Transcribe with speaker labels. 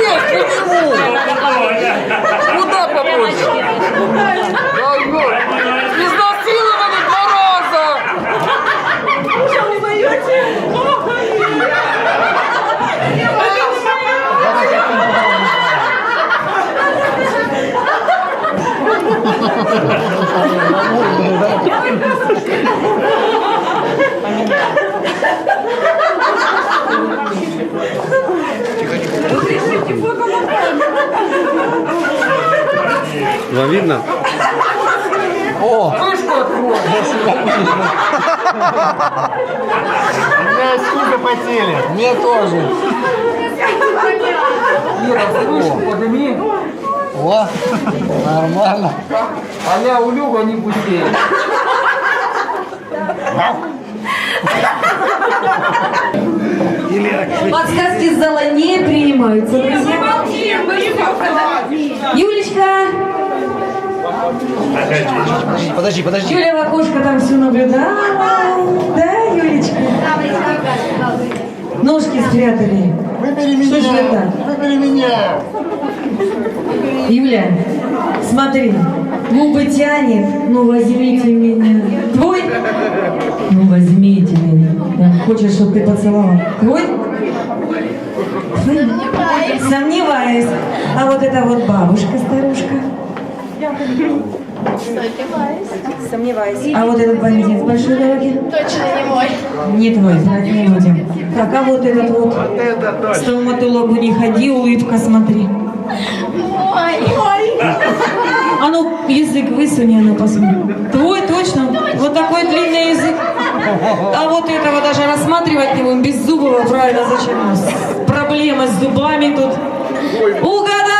Speaker 1: Нет, почему? Куда попросишь? Изнасиловали два раза!
Speaker 2: Вам видно?
Speaker 1: Крышку открой!
Speaker 3: Мне тоже.
Speaker 1: Ира, крышку подними.
Speaker 3: О, нормально.
Speaker 1: А я у Люба не пустею.
Speaker 4: Подсказки из зала не принимаются, друзья. Юлечка,
Speaker 3: Подожди, подожди.
Speaker 4: Юля в окошко там все наблюдала. Да, Юлечка? Ножки спрятали.
Speaker 3: Выбери
Speaker 4: Что
Speaker 3: меня.
Speaker 4: так?
Speaker 3: Выбери меня.
Speaker 4: Юля, смотри, губы тянет, ну возьмите меня. Твой? Ну возьмите меня. Да, хочешь, чтобы ты поцеловал? Твой? Сомневаюсь. Сомневаюсь. А вот это вот бабушка, старушка. Сомневаюсь. А вот этот бандит с большой дороги?
Speaker 5: Точно не мой.
Speaker 4: Не твой, брать не будем. Так, а вот этот вот? К стоматологу не ходи, улыбка смотри.
Speaker 5: Мой. Мой.
Speaker 4: А ну, язык высуни, а ну посмотри. Твой точно? Вот такой длинный язык. А вот этого даже рассматривать не будем. Беззубого, правильно, зачем? Проблема с зубами тут. Угадали!